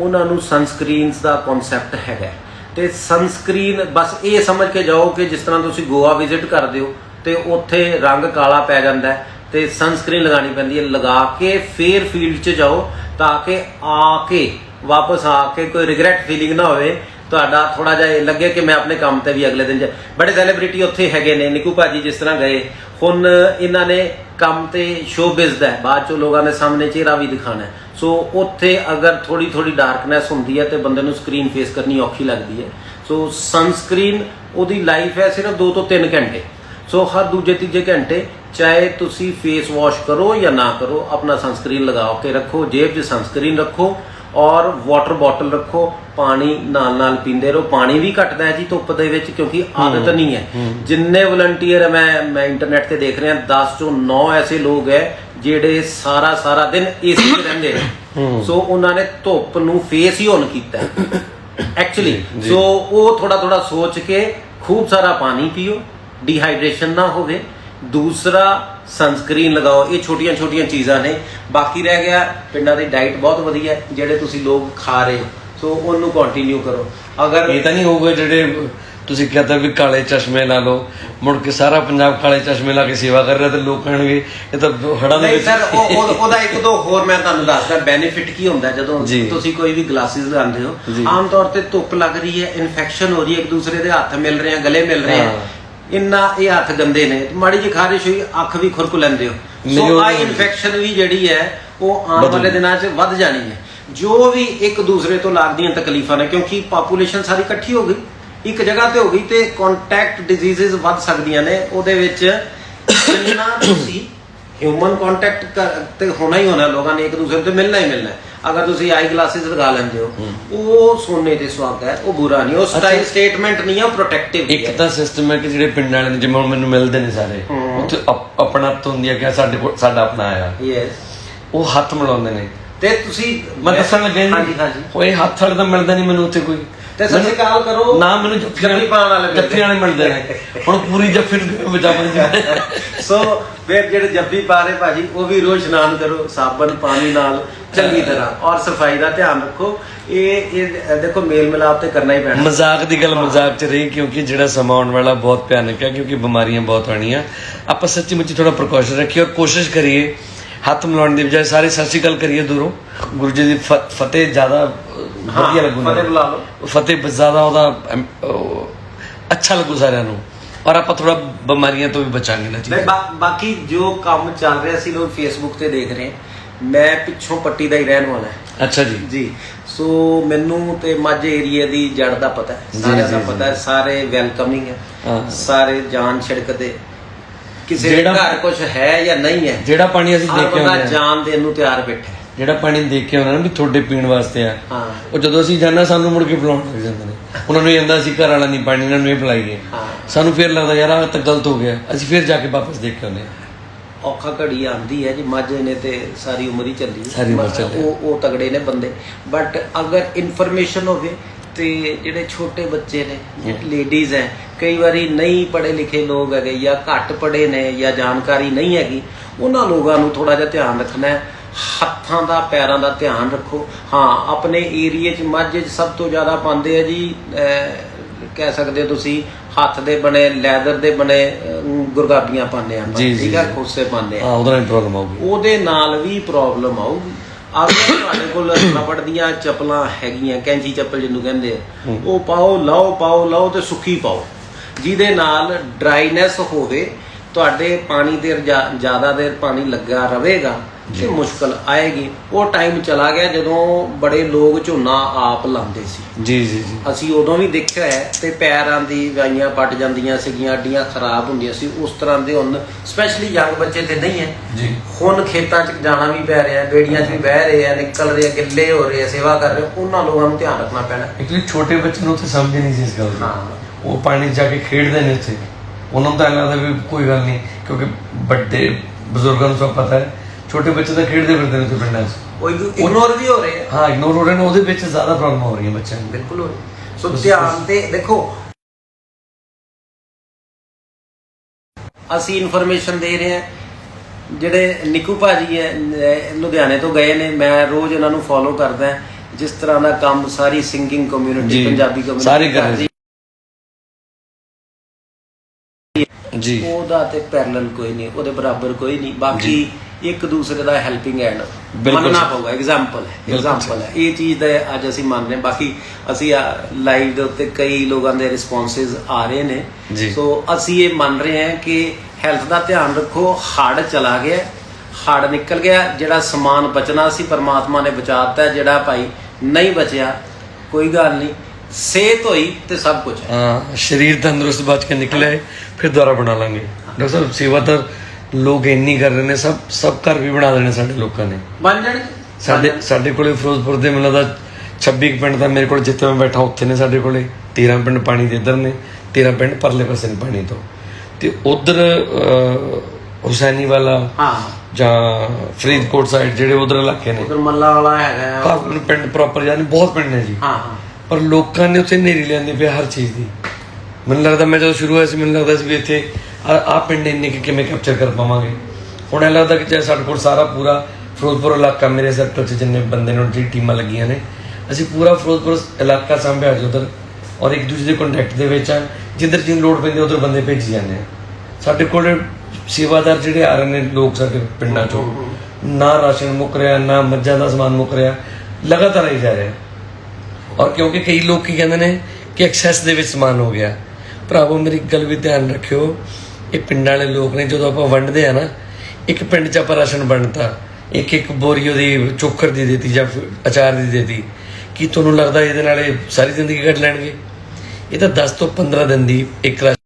ਉਹਨਾਂ ਨੂੰ ਸਨਸਕ੍ਰੀਨਸ ਦਾ ਕਨਸੈਪਟ ਹੈਗਾ। ਤੇ ਸਨਸਕ੍ਰੀਨ ਬਸ ਇਹ ਸਮਝ ਕੇ ਜਾਓ ਕਿ ਜਿਸ ਤਰ੍ਹਾਂ ਤੁਸੀਂ ਗੋਆ ਵਿਜ਼ਿਟ ਕਰਦੇ ਹੋ, ਤੇ ਉੱਥੇ ਰੰਗ ਕਾਲਾ ਪੈ ਜਾਂਦਾ ਹੈ, ਤੇ ਸਨਸਕ੍ਰੀਨ ਲਗਾਣੀ ਪੈਂਦੀ ਹੈ। ਲਗਾ ਕੇ ਫੇਰ ਫੀਲਡ 'ਚ ਜਾਓ, ਤਾਂ ਕਿ ਆ ਕੇ ਵਾਪਸ ਆ ਕੇ ਕੋਈ ਰਿਗਰੈਟ ਫੀਲਿੰਗ ਨਾ ਹੋਵੇ ਤੁਹਾਡਾ ਥੋੜਾ ਜਿਹਾ ਇਹ ਲੱਗੇ ਕਿ ਮੈਂ ਆਪਣੇ ਕੰਮ ਤੇ ਵੀ ਅਗਲੇ ਦਿਨ ਬੜੇ ਸੈਲੀਬ੍ਰਿਟੀ ਉੱਥੇ ਹੈਗੇ ਨੇ। ਨਿਕੂ ਭਾਜੀ ਜਿਸ ਤਰ੍ਹਾਂ ਗਏ। ਹੁਣ ਇਹਨਾਂ ਨੇ ਕੰਮ ਤੇ ਸ਼ੋਬਿਜ਼ ਦਾ ਹੈ, ਬਾਅਦ ਚੋਂ ਲੋਕਾਂ ਦੇ ਸਾਹਮਣੇ ਚਿਹਰਾ ਵੀ ਦਿਖਾਣਾ ਸੋ ਉੱਥੇ ਅਗਰ ਥੋੜੀ ਥੋੜੀ ਡਾਰਕਨੈਸ ਹੁੰਦੀ ਹੈ ਤੇ ਬੰਦੇ ਨੂੰ ਸਕਰੀਨ ਫੇਸ ਕਰਨੀ ਔਖੀ ਲੱਗਦੀ ਹੈ। ਸੋ ਸਨਸਕ੍ਰੀਨ ਉਹਦੀ ਲਾਈਫ ਹੈ ਸਿਰਫ 2 ਤੋਂ 3 ਘੰਟੇ। ਸੋ ਹਰ ਦੂਜੇ ਤੀਜੇ ਘੰਟੇ ਚਾਹੇ ਤੁਸੀਂ ਫੇਸ ਵਾਸ਼ ਕਰੋ ਜਾਂ ਨਾ ਕਰੋ ਆਪਣਾ ਸਨਸਕ੍ਰੀਨ ਲਗਾ ਕੇ ਰੱਖੋ ਜੇਬ 'ਚ ਸਨਸਕ੍ਰੀਨ ਰੱਖੋ। ਔਰ ਵਾਟਰ ਬੋਟਲ ਰੱਖੋ ਪਾਣੀ ਨਾਲ ਨਾਲ ਪੀਂਦੇ ਰਹੋ। ਪਾਣੀ ਵੀ ਘਟਦਾ ਹੈ ਜੀ ਧੁੱਪ ਦੇ ਵਿੱਚ ਕਿਉਂਕਿ ਆਦਤ ਨਹੀਂ ਹੈ। ਜਿੰਨੇ ਵਲੰਟੀਅਰ ਮੈਂ ਮੈਂ ਇੰਟਰਨੈਟ ਤੇ ਦੇਖ ਰਿਹਾ 10 ਚੋਂ 9 ਐਸੇ ਲੋਕ ਹੈ ਜਿਹੜੇ ਸਾਰਾ ਸਾਰਾ ਦਿਨ ਏਸੀ 'ਚ ਰਹਿੰਦੇ ਨੇ। ਸੋ ਉਹਨਾਂ ਨੇ ਧੁੱਪ ਨੂੰ ਫੇਸ ਹੀ ਔਨ ਕੀਤਾ। ਐਕਚੁਅਲੀ ਸੋ ਉਹ ਥੋੜਾ ਥੋੜਾ ਸੋਚ ਕੇ ਖੂਬ ਸਾਰਾ ਪਾਣੀ ਪੀਓ ਡੀਹਾਈਡਰੇਸ਼ਨ ਨਾ ਹੋਵੇ। ਦੂਸਰਾ ਸਨਸਕ੍ਰੀਨ ਲਗਾਓ ਇਹ ਛੋਟੀਆਂ ਛੋਟੀਆਂ ਚੀਜ਼ਾਂ ਨੇ ਬਾਕੀ ਰਹਿ ਗਿਆ ਪਿੰਡਾਂ ਦੀ ਡਾਈਟ ਬਹੁਤ ਵਧੀਆ ਹੈ ਜਿਹੜੇ ਤੁਸੀਂ ਲੋਕ ਖਾ ਰਹੇ ਹੋ ਸੋ ਉਹਨੂੰ ਕੰਟੀਨਿਊ ਕਰੋ ਅਗਰ ਇਹ ਤਾਂ ਨਹੀਂ ਹੋਊਗਾ ਜਿਹੜੇ ਤੁਸੀਂ ਕਹਿੰਦੇ ਵੀ ਕਾਲੇ ਚਸ਼ਮੇ ਲਾ ਲਓ ਮੁੜ ਕੇ ਸਾਰਾ ਪੰਜਾਬ ਕਾਲੇ ਚਸ਼ਮੇ ਲਾ ਕੇ ਸੇਵਾ ਕਰ ਰਿਹਾ ਤੇ ਲੋਕ ਕਹਿਣਗੇ ਇਹ ਤਾਂ ਹੜਾਂ ਦੇ ਵਿੱਚ ਸਰ ਉਹ ਉਹ- ਉਹਦਾ ਇੱਕ ਦੋ ਹੋਰ ਮੈਂ ਤੁਹਾਨੂੰ ਦੱਸਦਾ ਬੈਨੀਫਿਟ ਕੀ ਹੁੰਦਾ ਜਦੋਂ। ਤੁਸੀਂ ਕੋਈ ਵੀ ਗਲਾਸਿਸ ਲਗਾਉਂਦੇ ਹੋ। ਆਮ ਤੌਰ ਤੇ ਧੁੱਪ ਲੱਗ ਰਹੀ ਹੈ ਇਨਫੈਕਸ਼ਨ ਹੋ ਰਹੀ ਹੈ ਇੱਕ ਦੂਸਰੇ ਦੇ ਹੱਥ ਮਿਲ ਰਹੇ ਆ ਗਲੇ ਮਿਲ ਰਹੇ ਆ। ਇੰਨਾ ਇਹ ਹੱਥ ਗੰਦੇ ਨੇ ਮਾੜੀ ਜਿਹੀ ਖਾਰਿਸ਼ ਹੋਈ ਅੱਖ ਵੀ ਖੁਰਕ ਲੈਂਦੇ ਹੋ ਸੋ ਆਈ। ਇਨਫੈਕਸ਼ਨ ਵੀ ਜਿਹੜੀ ਹੈ ਉਹ ਆਉਣ। ਵਾਲੇ ਦਿਨਾਂ 'ਚ ਵੱਧ ਜਾਣੀ ਹੈ ਜੋ ਵੀ ਇੱਕ ਦੂਸਰੇ ਤੋਂ ਲੱਗਦੀਆਂ ਤਕਲੀਫਾਂ ਨੇ ਕਿਉਂਕਿ ਪਾਪੂਲੇਸ਼ਨ ਸਾਰੀ ਇਕੱਠੀ ਹੋ ਗਈ ਇੱਕ ਜਗ੍ਹਾ ਤੇ ਹੋ ਗਈ ਤੇ ਕੰਟੈਕਟ ਡਿਜ਼ੀਜ਼ਸ ਵੱਧ ਸਕਦੀਆਂ ਨੇ ਉਹਦੇ ਵਿੱਚ ਜਿੰਨਾ ਤੁਸੀਂ ਹਿਊਮਨ ਕੰਟੈਕਟ ਤੇ ਹੋਣਾ ਹੀ ਹੋਣਾ ਲੋਕਾਂ ਨੇ ਇੱਕ ਦੂਸਰੇ ਤੋਂ ਮਿਲਣਾ ਹੀ ਮਿਲਣਾ। ਅਗਰ ਤੁਸੀਂ ਆਈ ਗਲਾਸਿਸ ਲਗਾ ਲੈਂਦੇ ਹੋ ਉਹ ਸੋਨੇ ਤੇ ਸੁਹਾਗਾ ਹੈ ਉਹ ਬੁਰਾ ਨਹੀਂ ਉਹ ਸਟਾਈਲ ਸਟੇਟਮੈਂਟ ਨਹੀਂ ਹੈ ਉਹ ਪ੍ਰੋਟੈਕਟਿਵ ਇੱਕ ਤਾਂ ਸਿਸਟਮ ਹੈ ਕਿ ਜਿਹੜੇ ਪਿੰਡਾਂ ਵਾਲੇ ਨੇ ਜਿਵੇਂ ਮੈਨੂੰ ਮਿਲਦੇ ਨੇ ਸਾਰੇ। ਉੱਥੇ ਅਪ- ਆਪਣਾਪਨ ਹੁੰਦੀ ਹੈ ਕਿ ਸਾਡੇ ਕੋਲ ਸਾਡਾ ਆਪਣਾ ਆਇਆ। ਯੈਸ ਉਹ ਹੱਥ ਮਿਲਾਉਂਦੇ ਨੇ। ਤੇ ਤੁਸੀਂ ਮੈਂ ਦੱਸਣ ਲੱਗਿਆ ਹਾਂਜੀ ਹਾਂਜੀ। ਇਹ ਹੱਥ ਵਾਲੇ ਤਾਂ ਮਿਲਦਾ ਨਹੀਂ ਮੈਨੂੰ ਉੱਥੇ ਕੋਈ। ਤੇ ਸਤਿ ਸ਼੍ਰੀ ਅਕਾਲ ਕਰੋ। ਨਾ ਮੈਨੂੰ ਜੱਫੀ ਪਾਉਣ ਵਾਲੇ। ਜੱਫੀ ਵਾਲੇ ਮਿਲਦੇ ਨੇ। ਹੁਣ ਪੂਰੀ ਜੱਫੀ ਨੂੰ ਕਿਵੇਂ ਬਚਾਵਾਂਗੇ ਸੋ ਫਿਰ ਜਿਹੜੇ ਜੱਫੀ ਪਾ ਰਹੇ ਭਾਜੀ ਉਹ ਵੀ ਰੋਜ਼ ਇਸ਼ਨਾਨ ਕਰੋ ਸਾਬਣ ਪਾਣੀ ਨਾਲ ਚੰਗੀ ਤਰ੍ਹਾਂ। ਔਰ ਸਫ਼ਾਈ ਦਾ ਧਿਆਨ ਰੱਖੋ। ਇਹ ਇਹ ਦੇਖੋ ਮੇਲ ਮਿਲਾਪ ਤੇ ਕਰਨਾ ਹੀ ਪੈਣਾ। ਮਜ਼ਾਕ ਦੀ ਗੱਲ ਮਜ਼ਾਕ 'ਚ ਰਹੀ ਕਿਉਂਕਿ ਜਿਹੜਾ ਸਮਾਂ ਆਉਣ ਵਾਲਾ ਬਹੁਤ ਭਿਆਨਕ ਹੈ ਕਿਉਂਕਿ ਬਿਮਾਰੀਆਂ ਬਹੁਤ ਆਣੀਆਂ ਆਪਾਂ ਸੱਚੀ ਮੁੱਚੀ ਥੋੜਾ ਪ੍ਰੀਕਾਸ਼ਨ ਰੱਖੀਏ ਔਰ ਕੋਸ਼ਿਸ਼ ਕਰੀਏ। ਹੱਥ ਮਿਲਾਉਣ ਦੀ ਬਜਾਏ ਸਾਰੇ ਸਤਿ ਸ਼੍ਰੀ ਅਕਾਲ ਕਰੀਏ ਦੂਰੋਂ। ਗੁਰੂ ਜੀ ਦੀ ਫਤਿਹ ਜ਼ਿਆਦਾ ਵਧੀਆ ਲੱਗੂ ਫਤਿਹ ਬੁਲਾ ਲਓ। ਫਤਿਹ ਜ਼ਿਆਦਾ ਉਹਦਾ ਉਹ, ਅੱਛਾ ਲੱਗੂ ਸਾਰਿਆਂ ਨੂੰ। ਔਰ ਆਪਾਂ ਥੋੜਾ ਬਿਮਾਰੀਆਂ ਤੋਂ ਵੀ ਬਚਾਂਗੇ ਨਾ ਜੀ ਬਾ- ਬਾਕੀ ਜੋ ਕੰਮ ਚੱਲ ਰਿਹਾ ਸੀ ਲੋਕ ਫੇਸਬੁੱਕ ਤੇ ਦੇਖ ਰਹੇ। ਮੈਂ ਪਿੱਛੋਂ ਪੱਟੀ ਦਾ ਹੀ ਰਹਿਣ ਵਾਲਾ ਹਾਂ। ਅੱਛਾ ਜੀ। ਜੀ। ਸੋ ਮੈਨੂੰ ਤੇ ਮਾਝੇ ਏਰੀਆ ਦੀ ਜੜ ਦਾ ਪਤਾ ਹੈ। ਜੀ, ਸਾਰਿਆਂ ਦਾ ਜੀ, ਪਤਾ ਹੈ। ਸਾਰੇ ਵੈਲਕਮਿੰਗ ਹੈ ਹਾਂ। ਸਾਰੇ ਜਾਨ ਛਿੜਕਦੇ। ਕਿਸੇ ਦੇ ਜਿਹੜਾ- ਘਰ ਕੁਝ ਹੈ ਜਾਂ ਨਹੀਂ ਹੈ। ਜਿਹੜਾ ਪਾਣੀ ਅਸੀਂ ਹਰ ਦੇਖ ਕੇ ਬੰਦਾ ਹਾਂ। ਜਾਨ ਦੇਣ ਨੂੰ ਤਿਆਰ ਬੈਠਾ ਹੈ। ਜਿਹੜਾ ਪਾਣੀ ਦੇਖ ਕੇ ਆਉਂਦੇ ਨਾ ਵੀ ਤੁਹਾਡੇ ਪੀਣ ਵਾਸਤੇ ਆ। ਹਾਂ। ਉਹ ਜਦੋਂ ਅਸੀਂ ਜਾਣਾ ਸਾਨੂੰ ਮੁੜ ਕੇ ਬੁਲਾਉਣ ਲੱਗ ਜਾਂਦੇ ਨੇ। ਉਹਨਾਂ ਨੂੰ ਹੁੰਦਾ ਅਸੀਂ ਘਰ ਵਾਲਾ ਨਹੀਂ ਪਾਣੀ ਇਹਨਾਂ ਨੂੰ ਇਹ ਪਿਲਾਈਏ ਹਾਂ। ਸਾਨੂੰ ਫਿਰ ਲੱਗਦਾ ਯਾਰ ਆਹ ਤਾਂ ਗਲਤ ਹੋ ਗਿਆ। ਅਸੀਂ ਫਿਰ ਜਾ ਕੇ ਵਾਪਸ ਦੇਖ ਕੇ ਆਉਂਦੇ ਔਖਾ ਘੜੀ ਆਂਦੀ ਹੈ ਜੀ ਮਾਝੇ ਨੇ ਤੇ ਸਾਰੀ ਉਮਰ ਹੀ ਚੱਲੀ। ਸਾਰੀ ਉਮਰ ਚੱਲੀ। ਉਹ ਉਹ ਤਗੜੇ ਨੇ ਬੰਦੇ। ਬਟ ਅਗਰ ਇਨਫੋਰਮੇਸ਼ਨ ਹੋਵੇ ਤੇ ਜਿਹੜੇ ਛੋਟੇ ਬੱਚੇ ਨੇ ਲੇਡੀਜ਼ ਹੈ ਕਈ ਵਾਰੀ ਨਹੀਂ ਪੜ੍ਹੇ ਲਿਖੇ ਲੋਕ ਹੈਗੇ ਜਾਂ ਘੱਟ ਪੜ੍ਹੇ ਨੇ ਜਾਂ ਜਾਣਕਾਰੀ ਨਹੀਂ ਹੈਗੀ ਉਹਨਾਂ ਲੋਕਾਂ ਨੂੰ ਥੋੜਾ ਜਿਹਾ ਧਿਆਨ ਰੱਖਣਾ ਹੈ। ਹੱਥਾਂ ਦਾ ਪੈਰਾਂ ਦਾ ਧਿਆਨ ਰੱਖੋ। ਹਾਂ ਆਪਣੇ ਏਰੀਏ 'ਚ ਮਾਝੇ 'ਚ ਸਭ ਤੋਂ ਜ਼ਿਆਦਾ ਪਾਉਂਦੇ ਆ ਜੀ ਕਹਿ ਸਕਦੇ ਤੁਸੀਂ ਹੱਥ ਦੇ ਬਣੇ ਲੈਦਰ ਦੇ ਬਣੇ ਗੁਰਗਾਬੀਆਂ ਪਾਉਂਦੇ ਆ ਠੀਕ ਆ। ਖੋਸੇ ਪਾਉਂਦੇ ਆ। ਹਾਂ ਉਹਦਾ ਨਾਲ ਪ੍ਰੋਬਲਮ ਆਊਗੀ। ਉਹਦੇ ਨਾਲ ਵੀ ਪ੍ਰੋਬਲਮ ਆਊਗੀ। ਅਗਰ ਤੁਹਾਡੇ ਕੋਲ ਰਬੜ ਦੀਆਂ ਚੱਪਲਾਂ ਹੈਗੀਆਂ ਕੈਂਚੀ ਚੱਪਲ ਜਿਹਨੂੰ ਕਹਿੰਦੇ ਆ। ਉਹ ਪਾਓ ਲਾਓ ਪਾਓ ਲਾਓ ਤੇ ਸੁੱਕੀ ਪਾਓ। ਜਿਹਦੇ ਨਾਲ ਡਰਾਈਨੈਸ ਹੋਵੇ ਤੁਹਾਡੇ ਪਾਣੀ ਦੇ ਜ਼ਿਆਦਾ ਦੇਰ ਪਾਣੀ ਲੱਗਾ ਰਵੇਗਾ ਤੇ ਮੁਸ਼ਕਲ ਆਏਗੀ। ਉਹ ਟਾਈਮ ਚਲਾ ਗਿਆ ਜਦੋਂ ਬੜੇ ਲੋਕ ਝੋਨਾ ਆਪ ਲਾਉਂਦੇ ਸੀ। ਜੀ ਜੀ ਜੀ। ਅਸੀਂ ਉਦੋਂ ਵੀ ਦੇਖਿਆ ਹੈ ਤੇ ਪੈਰਾਂ ਦੀ ਵਾਈਆਂ ਪੱਟ ਜਾਂਦੀਆਂ ਸੀਗੀਆਂ ਅੱਡੀਆਂ ਖਰਾਬ ਹੁੰਦੀਆਂ ਸੀ। ਉਸ ਤਰ੍ਹਾਂ ਦੇ ਹੁਣ ਸਪੈਸ਼ਲੀ ਯੰਗ ਬੱਚੇ ਤੇ ਨਹੀਂ ਹੈ। ਜੀ। ਹੁਣ ਖੇਤਾਂ 'ਚ ਜਾਣਾ ਵੀ ਪੈ ਰਿਹਾ ਬੇੜੀਆਂ 'ਚ ਵੀ ਬਹਿ ਰਹੇ ਆ ਨਿਕਲ ਰਹੇ ਆ ਗਿੱਲੇ ਹੋ ਰਹੇ ਆ ਸੇਵਾ ਕਰ ਰਹੇ ਉਹਨਾਂ ਲੋਕਾਂ ਨੂੰ ਧਿਆਨ ਰੱਖਣਾ ਪੈਣਾ। ਐਕਚੁਅਲੀ ਛੋਟੇ ਬੱਚੇ ਨੂੰ ਉੱਥੇ ਸਮਝ ਨਹੀਂ ਸੀ ਇਸ ਗੱਲ ਦੀ। ਹਾਂ। ਉਹ ਪਾਣੀ 'ਚ ਜਾ ਕੇ ਖੇਡਦੇ ਨੇ ਉੱਥੇ। ਉਹਨਾਂ ਨੂੰ ਤਾਂ ਲੱਗਦਾ ਵੀ ਕੋਈ ਗੱਲ ਨਹੀਂ ਕਿਉਂਕਿ ਵੱਡੇ ਬਜ਼ੁਰਗਾਂ ਨੂੰ ਸਭ ਪਤਾ ਹੈ। ਛੋਟੇ ਬੱਚੇ ਤਾਂ ਖੇਡਦੇ ਫਿਰਦੇ ਨੇ ਉੱਥੇ ਪਿੰਡਾਂ 'ਚ। ਉਹ ਇਗਨੋਰ ਵੀ ਹੋ ਰਹੇ ਆ। ਹਾਂ ਇਗਨੋਰ ਹੋ ਰਹੇ ਨੇ ਉਹਦੇ ਵਿੱਚ ਜ਼ਿਆਦਾ ਪ੍ਰੋਬਲਮ ਹੋ ਰਹੀ ਹੈ ਬੱਚਿਆਂ ਨੂੰ। ਬਿਲਕੁਲ ਹੋ ਰਹੀ। ਸੋ ਧਿਆਨ ਤੇ ਦੇਖੋ ਅਸੀਂ ਇਨਫੋਰਮੇਸ਼ਨ ਦੇ ਰਹੇ ਹਾਂ। ਜਿਹੜੇ ਨਿੱਕੂ ਭਾਜੀ ਹੈ ਲੁਧਿਆਣੇ ਤੋਂ ਗਏ ਨੇ ਮੈਂ ਰੋਜ਼ ਉਹਨਾਂ ਨੂੰ ਫੋਲੋ ਕਰਦਾ ਜਿਸ ਤਰ੍ਹਾਂ ਦਾ ਕੰਮ ਸਾਰੀ ਸਿੰਗਿੰਗ ਕਮਿਊਨਿਟੀ ਪੰਜਾਬੀ ਕਮਿਊਨਿਟੀ ਸਾਰੇ ਕਰ ਰਹੇ ਜੀ। ਉਹਦਾ ਤੇ ਪੈਰਲਲ ਕੋਈ ਨਹੀਂ ਉਹਦੇ ਬਰਾਬਰ ਕੋਈ ਨਹੀਂ। ਬਾਕੀ ਇੱਕ ਦੂਸਰੇ ਦਾ ਹੈਲਪਿੰਗ ਹੈਂਡ ਮੰਨਣਾ। ਪਊਗਾ ਐਗਜ਼ਾਮਪਲ ਹੈ ਐਗਜ਼ਾਮਪਲ ਹੈ। ਇਹ ਚੀਜ਼ ਦਾ ਅੱਜ ਅਸੀਂ ਮੰਨ ਰਹੇ। ਬਾਕੀ ਅਸੀਂ ਲਾਈਵ ਦੇ ਉੱਤੇ ਕਈ ਲੋਕਾਂ ਦੇ ਰਿਸਪੌਂਸਸ ਆ ਰਹੇ ਨੇ। ਸੋ ਅਸੀਂ ਇਹ ਮੰਨ ਰਹੇ ਹਾਂ ਕਿ ਹੈਲਥ ਦਾ ਧਿਆਨ ਰੱਖੋ। ਹੜ ਚਲਾ ਗਿਆ। ਹੜ ਨਿਕਲ ਗਿਆ। ਜਿਹੜਾ ਸਮਾਨ ਬਚਣਾ ਸੀ ਪਰਮਾਤਮਾ ਨੇ ਬਚਾਤਾ ਜਿਹੜਾ ਭਾਈ ਨਹੀਂ ਬਚਿਆ ਕੋਈ ਗੱਲ ਨਹੀਂ। ਸਿਹਤ ਹੋਈ ਤੇ ਸਭ ਕੁਝ ਹੈ। ਹਾਂ ਸਰੀਰ ਤੰਦਰੁਸਤ ਬਚ ਕੇ ਨਿਕਲਿਆ ਹੈ, ਫਿਰ ਦੁਬਾਰਾ ਬਣਾ ਲਾਂਗੇ। ਡਾਕਟਰ ਸਾਹਿਬ ਸੇਵਾ ਤਾਂ ਲੋਕ ਇੰਨੀ ਕਰ ਰਹੇ ਨੇ ਸਭ ਸਭ ਘਰ ਵੀ ਬਣਾ ਦੇਣੇ ਸਾਡੇ ਲੋਕਾਂ ਨੇ। ਬਣ ਜਾਣਗੇ ਸਾਡੇ ਸਾਡੇ ਕੋਲੇ ਫਿਰੋਜ਼ਪੁਰ ਦੇ ਮੈਨੂੰ ਲੱਗਦਾ 26 ਕੁ ਪਿੰਡ ਦਾ ਮੇਰੇ ਕੋਲ ਜਿੱਥੇ ਮੈਂ ਬੈਠਾ ਉੱਥੇ ਨੇ ਸਾਡੇ ਕੋਲੇ। 13 ਪਿੰਡ ਪਾਣੀ ਦੇ ਇੱਧਰ ਨੇ 13 ਪਿੰਡ ਪਰਲੇ ਪਾਸੇ ਨੇ ਪਾਣੀ ਤੋਂ। ਤੇ ਉਧਰ ਹੁਸੈਨੀ ਵਾਲਾ ਹਾਂ। ਜਾਂ ਫਰੀਦਕੋਟ ਸਾਈਡ ਜਿਹੜੇ ਉਧਰ ਇਲਾਕੇ ਨੇ। ਉਧਰ ਮੱਲਾ ਵਾਲਾ ਹੈਗਾ। ਕਾਫੀ ਪਿੰਡ ਪ੍ਰੋਪਰ ਯਾਨੀ ਬਹੁਤ ਪਿੰਡ ਨੇ ਜੀ। ਹਾਂ ਹਾਂ। ਪਰ ਲੋਕਾਂ ਨੇ ਉੱਥੇ ਨੇਰੀ ਲੈਂਦੇ ਪਿਆ ਹਰ ਚੀਜ਼ ਦੀ। ਮੈਨੂੰ ਲੱਗਦਾ ਮੈਂ ਜਦੋਂ ਸ਼ੁਰੂ ਹੋਇਆ ਸੀ ਮੈਨੂੰ ਲੱਗਦਾ ਸੀ ਵੀ ਇੱਥੇ ਆ ਪਿੰਡ ਇੰਨੇ ਕੁ ਕਿਵੇਂ ਕੈਪਚਰ ਕਰ ਪਾਵਾਂਗੇ? ਹੁਣ ਇਹ ਲੱਗਦਾ ਕਿ ਜੇ ਸਾਡੇ ਕੋਲ ਸਾਰਾ ਪੂਰਾ ਫਿਰੋਜ਼ਪੁਰ ਇਲਾਕਾ ਮੇਰੇ ਸਰਕਲ 'ਚ ਜਿੰਨੇ ਬੰਦੇ ਨੇ ਜਿਹੜੀ ਟੀਮਾਂ ਲੱਗੀਆਂ ਨੇ, ਅਸੀਂ ਪੂਰਾ ਫਿਰੋਜ਼ਪੁਰ ਇਲਾਕਾ ਸੰਭਿਆ ਜੀ ਉਧਰ ਔਰ ਇੱਕ ਦੂਜੇ ਦੇ ਕੰਟੈਕਟ ਦੇ ਵਿੱਚ ਆ ਜਿੱਧਰ ਜਿੰਨ ਲੋੜ ਪੈਂਦੀ, ਉਧਰ ਬੰਦੇ ਭੇਜੀ ਜਾਂਦੇ ਆ। ਸਾਡੇ ਕੋਲ ਸੇਵਾਦਾਰ ਜਿਹੜੇ ਆ ਰਹੇ ਨੇ ਲੋਕ ਸਾਡੇ ਪਿੰਡਾਂ ਚੋਂ, ਨਾ ਰਾਸ਼ਨ ਮੁੱਕ ਰਿਹਾ, ਨਾ ਮੱਝਾਂ ਦਾ ਸਮਾਨ ਮੁੱਕ ਰਿਹਾ, ਲਗਾਤਾਰ ਆਈ ਜਾ ਰਿਹਾ। ਔਰ ਕਿਉਂਕਿ ਕਈ ਲੋਕ ਕੀ ਕਹਿੰਦੇ ਨੇ ਕਿ ਐਕਸੈਸ ਦੇ ਵਿੱਚ ਸਮਾਨ ਹੋ ਗਿਆ। ਭਰਾਵੋ, ਮੇਰੀ ਗੱਲ ਵੀ ਧਿਆਨ ਰੱਖਿਓ। ਇਹ ਪਿੰਡਾਂ ਵਾਲੇ ਲੋਕ ਨੇ, ਜਦੋਂ ਆਪਾਂ ਵੰਡਦੇ ਆ ਨਾ, ਇੱਕ ਪਿੰਡ 'ਚ ਆਪਾਂ ਰਾਸ਼ਨ ਵੰਡਤਾ, ਇੱਕ ਇੱਕ ਬੋਰੀ ਉਹਦੀ ਚੋਖਰ ਦੀ ਦੇਤੀ ਜਾਂ ਅਚਾਰ ਦੀ ਦੇਤੀ। ਕੀ ਤੁਹਾਨੂੰ ਲੱਗਦਾ ਇਹਦੇ ਨਾਲ ਇਹ ਸਾਰੀ ਜ਼ਿੰਦਗੀ ਕੱਢ ਲੈਣਗੇ? ਇਹ ਤਾਂ 10 ਤੋਂ 15 ਦਿਨ ਦੀ ਇੱਕ ਰਾਸ਼ਨ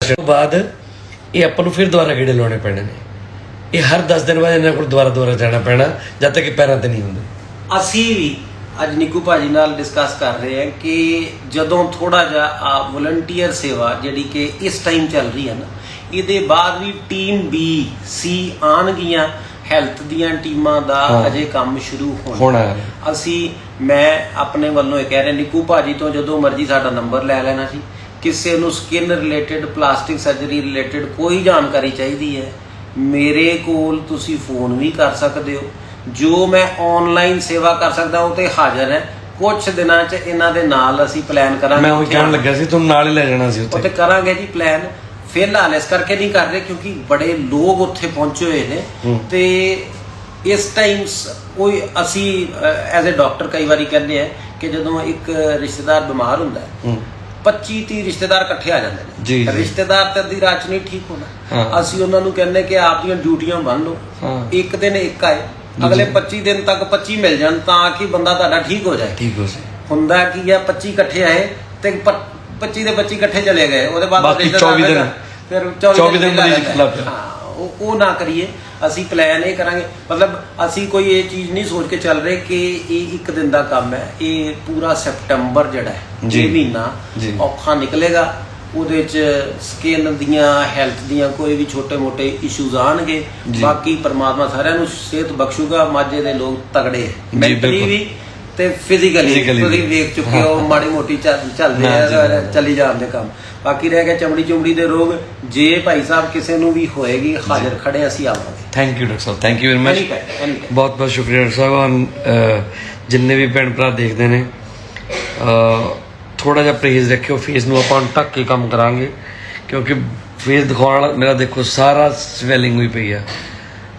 ਤੋਂ ਬਾਅਦ ਇਹ ਆਪਾਂ ਨੂੰ ਫਿਰ ਦੁਬਾਰਾ ਗੇੜੇ ਲਾਉਣੇ ਪੈਣੇ ਨੇ। ਇਹ ਹਰ 10 ਦਿਨ ਬਾਅਦ ਇਹਨਾਂ ਕੋਲ ਦੁਬਾਰਾ ਦੁਬਾਰਾ ਜਾਣਾ ਪੈਣਾ, ਜਦ ਤੱਕ ਇਹ ਪੈਰਾਂ ਤੇ ਨਹੀਂ ਹੁੰਦੇ। ਅਸੀਂ ਵੀ ਅੱਜ ਨਿੱਕੂ ਭਾਜੀ ਨਾਲ ਡਿਸਕਸ ਕਰ ਰਹੇ ਹਾਂ ਕਿ ਜਦੋਂ ਥੋੜਾ ਜਿਹਾ ਆ ਵਲੰਟੀਅਰ ਸੇਵਾ ਜਿਹੜੀ ਕਿ ਇਸ ਟਾਈਮ ਚੱਲ ਰਹੀ ਹੈ ਨਾ ਇਹਦੇ ਬਾਅਦ ਵੀ ਟੀਮ B C ਆਣਗੀਆਂ ਹੈਲਥ ਦੀਆਂ ਟੀਮਾਂ ਦਾ। ਅਜੇ ਕੰਮ ਸ਼ੁਰੂ ਹੋਣਾ। ਅਸੀਂ ਮੈਂ ਆਪਣੇ ਵੱਲੋਂ ਇਹ ਕਹਿ ਰਿਹਾ ਨਿੱਕੂ ਭਾਜੀ ਤੋਂ ਜਦੋਂ ਮਰਜ਼ੀ ਸਾਡਾ ਨੰਬਰ ਲੈ ਲੈਣਾ ਸੀ ਕਿਸੇ ਨੂੰ skin related plastic surgery related ਕੋਈ ਜਾਣਕਾਰੀ ਚਾਹੀਦੀ ਹੈ ਮੇਰੇ ਕੋਲ ਤੁਸੀਂ ਫੋਨ ਵੀ ਕਰ ਸਕਦੇ ਹੋ ਜੋ ਮੈਂ ਆਨਲਾਈਨ ਸੇਵਾ ਕਰ ਸਕਦਾ ਉਹ ਤੇ ਹਾਜ਼ਰ ਹੈ। ਕੁਝ ਦਿਨਾਂ 'ਚ ਇਹਨਾਂ ਦੇ ਨਾਲ ਅਸੀਂ ਪਲਾਨ ਕਰਾਂਗੇ। ਮੈਂ ਉਹ ਕਹਿਣ ਲੱਗਾ ਸੀ ਤੁਹਾਨੂੰ ਨਾਲ ਹੀ ਲੈ ਜਾਣਾ ਸੀ ਉੱਥੇ। ਉੱਥੇ ਕਰਾਂਗੇ ਜੀ ਪਲਾਨ ਫਿਲਹਾਲ ਇਸ ਕਰਕੇ ਨਹੀਂ ਕਰ ਰਹੇ ਕਿਉਂਕਿ ਬੜੇ ਲੋਕ ਉੱਥੇ ਪਹੁੰਚੇ ਹੋਏ ਨੇ। ਤੇ ਇਸ ਟਾਈਮ ਕੋਈ ਅਸੀਂ ਐਜ਼ ਅ ਡਾਕਟਰ ਕਈ ਵਾਰੀ ਕਹਿੰਦੇ ਆ ਕਿ ਜਦੋਂ ਇੱਕ ਰਿਸ਼ਤੇਦਾਰ ਬਿਮਾਰ ਹੁੰਦਾ ਹੈ ਹੂੰ। 25 30 ਰਿਸ਼ਤੇਦਾਰ ਇਕੱਠੇ ਆ ਜਾਂਦੇ ਨੇ। ਰਿਸ਼ਤੇਦਾਰ ਤੇ ਅੱਧੀ ਰਾਤ 'ਚ ਨਹੀਂ ਠੀਕ ਹੋਣਾ। ਅਸੀਂ ਉਹਨਾਂ ਨੂੰ ਕਹਿੰਦੇ ਕਿ ਆਪ ਦੀਆਂ ਡਿਊਟੀਆਂ ਬੰਨ ਲਓ। ਇੱਕ ਦਿਨ ਇੱਕ ਆਏ। ਅਗਲੇ 25 ਦਿਨ ਤੱਕ 25 ਮਿਲ ਜਾਣ ਤਾਂ ਕਿ ਬੰਦਾ ਤੁਹਾਡਾ ਠੀਕ ਹੋ ਜਾਏ ਠੀਕ ਹੋ ਸੀ ਹੁੰਦਾ ਕੀ ਆ 25 ਇਕੱਠੇ ਆਏ ਤੇ ਪ- 25 ਦੇ 25 ਇਕੱਠੇ ਚਲੇ ਗਏ ਉਹਦੇ ਬਾਅਦ ਬਾਕੀ ਰਿਸ਼ਤੇਦਾਰ 24 ਦਿਨ। ਫਿਰ 24 ਦਿਨ ਮਰੀਜ਼। ਖਿਲਾਫ਼ ਉਹ ਉਹ ਨਾ ਕਰੀਏ ਅਸੀਂ ਪਲਾਨ ਇਹ ਕਰਾਂਗੇ ਮਤਲਬ ਅਸੀਂ ਕੋਈ ਇਹ ਚੀਜ਼ ਨਹੀਂ ਸੋਚ ਕੇ ਚੱਲ ਰਹੇ ਕਿ ਇਹ ਇੱਕ ਦਿਨ ਦਾ ਕੰਮ ਹੈ ਇਹ ਪੂਰਾ ਸੈਪਟੈਂਬਰ ਜਿਹੜਾ ਹੈ। ਇਹ ਮਹੀਨਾ। ਔਖਾ ਨਿਕਲੇਗਾ ਉਹਦੇ ਚ ਸਕਿਨ ਦੀਆਂ ਹੈਲਥ ਦੀਆਂ ਕੋਈ ਵੀ ਛੋਟੇ-ਮੋਟੇ ਇਸ਼ੂਜ਼ ਆਣਗੇ। ਬਾਕੀ ਪਰਮਾਤਮਾ ਸਾਰਿਆਂ ਨੂੰ ਸਿਹਤ ਬਖਸ਼ੂਗਾ ਮਾਝੇ ਦੇ ਲੋਕ ਤਗੜੇ ਮੈਂਟਲੀ। ਵੀ ਤੇ ਫਿਜ਼ੀਕਲੀ ਤੁਸੀਂ। ਵੇਖ ਚੁੱਕੇ ਹੋ ਮਾੜੀ ਮੋਟੀ ਚੱਲ ਚੱਲਦੇ ਆ। ਚੱਲੀ ਜਾਂਦੇ ਕੰਮ। ਬਾਕੀ ਰਹਿ ਗਿਆ ਚਮੜੀ ਚੁੰਮੜੀ ਦੇ ਰੋਗ। ਜੇ ਭਾਈ ਸਾਹਿਬ ਕਿਸੇ ਨੂੰ ਵੀ ਹੋਏਗੀ ਹਾਜ਼ਰ ਖੜੇ ਅਸੀਂ ਆਵਾਂਗੇ। Thank you doctor Sahib. Thank you very much ਬਹੁਤ ਬਹੁਤ ਸ਼ੁਕਰੀਆ ਡਾਕਟਰ ਸਾਹਿਬ। ਜਿੰਨੇ ਵੀ ਭੈਣ ਭਰਾ ਦੇਖਦੇ ਨੇ ਥੋੜਾ ਜਿਹਾ ਪਰਹੇਜ਼ ਰੱਖਿਓ ਫੇਸ ਨੂੰ ਆਪਾਂ ਢੱਕ ਕੇ ਕੰਮ ਕਰਾਂਗੇ। ਕਿਉਂਕਿ ਫੇਸ ਦਿਖਾਉਣ ਵਾਲਾ ਮੇਰਾ ਦੇਖੋ ਸਾਰਾ ਸਵੈਲਿੰਗ ਹੋਈ ਪਈ ਆ।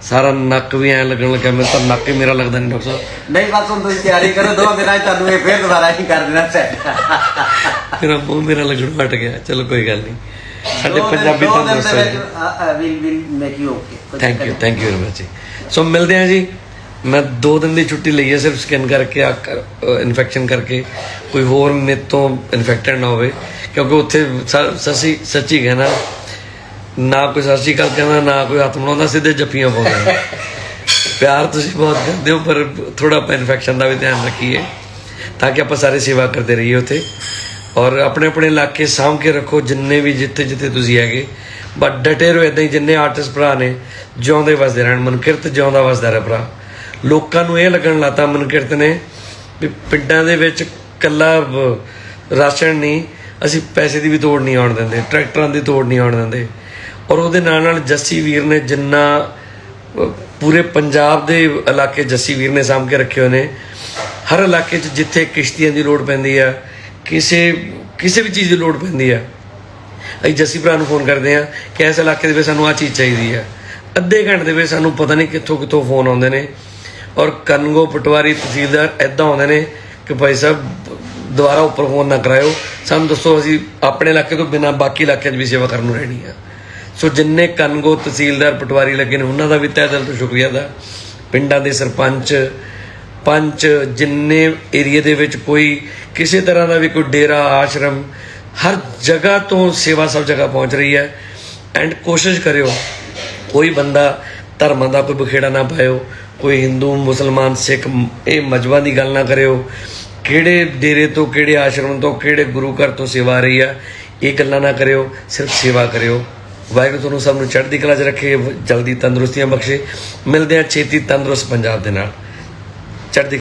ਸਾਰਾ ਨੱਕ ਵੀ ਐ ਲੱਗਣ ਲੱਗਾ ਮੇਰੇ ਤਾਂ ਨੱਕ ਹੀ ਮੇਰਾ ਲੱਗਦਾ ਨਹੀਂ ਡਾਕਟਰ ਸਾਹਿਬ। ਨਹੀਂ ਬਸ ਹੁਣ ਤੁਸੀਂ ਤਿਆਰੀ ਕਰੋ ਦੋ ਦਿਨਾਂ 'ਚ ਤੁਹਾਨੂੰ ਇਹ ਫੇਰ ਦੁਬਾਰਾ ਹੀ ਕਰ ਦੇਣਾ ਸੈੱਟ ਮੇਰਾ ਮੂੰਹ ਮੇਰਾ ਲੱਗਣ ਹਟ ਗਿਆ। ਚਲੋ ਕੋਈ ਗੱਲ ਨਹੀਂ ਸਾਡੇ ਪੰਜਾਬੀ ਤੰਦਰੁਸਤ ਹੈ will will make you okay thank you thank you very much so ਮਿਲਦੇ ਹਾਂ ਜੀ। ਮੈਂ 2 ਦਿਨ ਦੀ ਛੁੱਟੀ ਲਈ ਹੈ ਸਿਰਫ ਸਕੈਨ ਕਰਕੇ, ਆ ਇਨਫੈਕਸ਼ਨ ਕਰਕੇ। ਕੋਈ ਹੋਰ ਮੇਰੇ ਤੋਂ ਇਨਫੈਕਟਡ ਨਾ ਹੋਵੇ, ਕਿਉਂਕਿ ਉੱਥੇ ਸ- ਸੱਚੀ ਸੱਚੀ ਕਹਿਣਾ, ਨਾ ਕੋਈ ਸਤਿ ਸ਼੍ਰੀ ਕਹਿੰਦਾ ਨਾ ਕੋਈ ਹੱਥ ਮਿਲਾਉਂਦਾ ਸਿੱਧੇ ਜੱਫੀਆਂ ਪਾਉਂਦਾ। ਪਿਆਰ ਤੁਸੀਂ ਬਹੁਤ ਕਰਦੇ ਹੋ, ਪਰ ਥੋੜਾ ਆਪਾਂ ਇਨਫੈਕਸ਼ਨ ਦਾ ਵੀ ਧਿਆਨ ਰੱਖੀਏ, ਤਾਂ ਕਿ ਆਪਾਂ ਸਾਰੇ ਸੇਵਾ ਕਰਦੇ ਰਹੀਏ ਉੱਥੇ। ਔਰ ਆਪਣੇ ਆਪਣੇ ਇਲਾਕੇ ਸਾਂਭ ਕੇ ਰੱਖੋ, ਜਿੰਨੇ ਵੀ ਜਿੱਥੇ ਜਿੱਥੇ ਤੁਸੀਂ ਹੈਗੇ। ਬਟ ਡਟੇ ਰਹੋ ਇਦਾਂ ਹੀ, ਜਿੰਨੇ ਆਰਟਿਸਟ ਭਰਾ ਨੇ, ਜਿਉਂਦੇ ਵਸਦੇ ਰਹਿਣ, ਮਨਕਿਰਤ ਜਿਉਂਦਾ ਵਸਦਾ ਰਹਿ ਭਰਾ। ਲੋਕਾਂ ਨੂੰ ਇਹ ਲੱਗਣ ਲਾਤਾ ਮਨਕਿਰਤ ਨੇ ਵੀ ਪਿੰਡਾਂ ਦੇ ਵਿੱਚ ਕੱਲਾ ਰਾਸ਼ਨ ਨਹੀਂ, ਅਸੀਂ ਪੈਸੇ ਦੀ ਵੀ ਤੋੜ ਨਹੀਂ ਆਉਣ ਦਿੰਦੇ, ਟਰੈਕਟਰਾਂ ਦੀ ਤੋੜ ਨਹੀਂ ਆਉਣ ਦਿੰਦੇ। ਔਰ ਉਹਦੇ ਨਾਲ ਨਾਲ ਜੱਸੀ ਵੀਰ ਨੇ ਜਿੰਨਾ ਪੂਰੇ ਪੰਜਾਬ ਦੇ ਇਲਾਕੇ ਜੱਸੀ ਵੀਰ ਨੇ ਸਾਂਭ ਕੇ ਰੱਖੇ ਹੋਏ ਨੇ। ਹਰ ਇਲਾਕੇ 'ਚ ਜਿੱਥੇ ਕਿਸ਼ਤੀਆਂ ਦੀ ਲੋੜ ਪੈਂਦੀ ਆ, ਕਿਸੇ ਕਿਸੇ ਵੀ ਚੀਜ਼ ਦੀ ਲੋੜ ਪੈਂਦੀ ਆ, ਅਸੀਂ ਜੱਸੀ ਭਰਾ ਨੂੰ ਫੋਨ ਕਰਦੇ ਆ ਕਿ ਇਸ ਇਲਾਕੇ ਦੇ ਵਿੱਚ ਸਾਨੂੰ ਆ ਚੀਜ਼ ਚਾਹੀਦੀ ਆ। ਅੱਧੇ ਘੰਟੇ ਦੇ ਵਿੱਚ ਸਾਨੂੰ ਪਤਾ ਨਹੀਂ ਕਿੱਥੋਂ ਕਿੱਥੋਂ ਫੋਨ ਆਉਂਦੇ ਨੇ। ਔਰ ਕਨਗੋ ਪਟਵਾਰੀ ਤਹਿਸੀਲਦਾਰ ਐਦਾਂ ਆਉਂਦੇ ਨੇ ਕਿ ਭਾਈ ਸਾਹਿਬ, ਦੁਬਾਰਾ ਉੱਪਰ ਫੋਨ ਨਾ ਕਰਾਇਓ। ਸਾਨੂੰ ਦੱਸੋ, ਅਸੀਂ ਆਪਣੇ ਇਲਾਕੇ ਤੋਂ ਬਿਨਾਂ ਬਾਕੀ ਇਲਾਕਿਆਂ 'ਚ ਵੀ ਸੇਵਾ ਕਰਨ ਨੂੰ ਰਹਿਣੀ ਆ। ਸੋ ਜਿੰਨੇ ਕਨਗੋ ਤਹਿਸੀਲਦਾਰ ਪਟਵਾਰੀ ਲੱਗੇ ਨੇ, ਉਹਨਾਂ ਦਾ ਵੀ ਤਹਿ ਦਿਲ ਤੋਂ ਸ਼ੁਕਰੀਆ ਦਾ ਪਿੰਡਾਂ ਦੇ ਸਰਪੰਚ, ਪੰਚ, ਜਿੰਨੇ ਏਰੀਆ ਦੇ ਵਿੱਚ ਕੋਈ ਕਿਸੇ ਤਰ੍ਹਾਂ ਦਾ ਵੀ ਕੋਈ ਡੇਰਾ, ਆਸ਼ਰਮ, ਹਰ ਜਗ੍ਹਾ ਤੋਂ ਸੇਵਾ ਸਭ ਜਗ੍ਹਾ ਪਹੁੰਚ ਰਹੀ ਹੈ। ਐਂਡ ਕੋਸ਼ਿਸ਼ ਕਰਿਓ, ਕੋਈ ਬੰਦਾ ਧਰਮਾਂ ਦਾ ਕੋਈ ਬਖੇੜਾ ਨਾ ਪਾਇਓ। ਕੋਈ ਹਿੰਦੂ, ਮੁਸਲਮਾਨ, ਸਿੱਖ ਇਹ ਮਜਬਾਂ ਦੀ ਗੱਲ ਨਾ ਕਰਿਓ। ਕਿਹੜੇ ਡੇਰੇ ਤੋਂ, ਕਿਹੜੇ ਆਸ਼ਰਮ ਤੋਂ, ਕਿਹੜੇ ਗੁਰੂ ਘਰ ਤੋਂ ਸੇਵਾ ਆ ਰਹੀ ਆ, ਇਹ ਗੱਲਾਂ ਨਾ ਕਰਿਓ, ਸਿਰਫ ਸੇਵਾ ਕਰਿਓ। ਵਾਹਿਗੁਰੂ ਤੁਹਾਨੂੰ ਸਭ ਨੂੰ ਚੜ੍ਹਦੀ ਕਲਾ 'ਚ ਰੱਖੇ, ਜਲਦੀ ਤੰਦਰੁਸਤੀਆਂ ਬਖਸ਼ੇ। ਮਿਲਦੇ ਆ ਛੇਤੀ ਤੰਦਰੁਸਤ ਪੰਜਾਬ ਦੇ ਨਾਲ। ਚੜ੍ਹਦੀ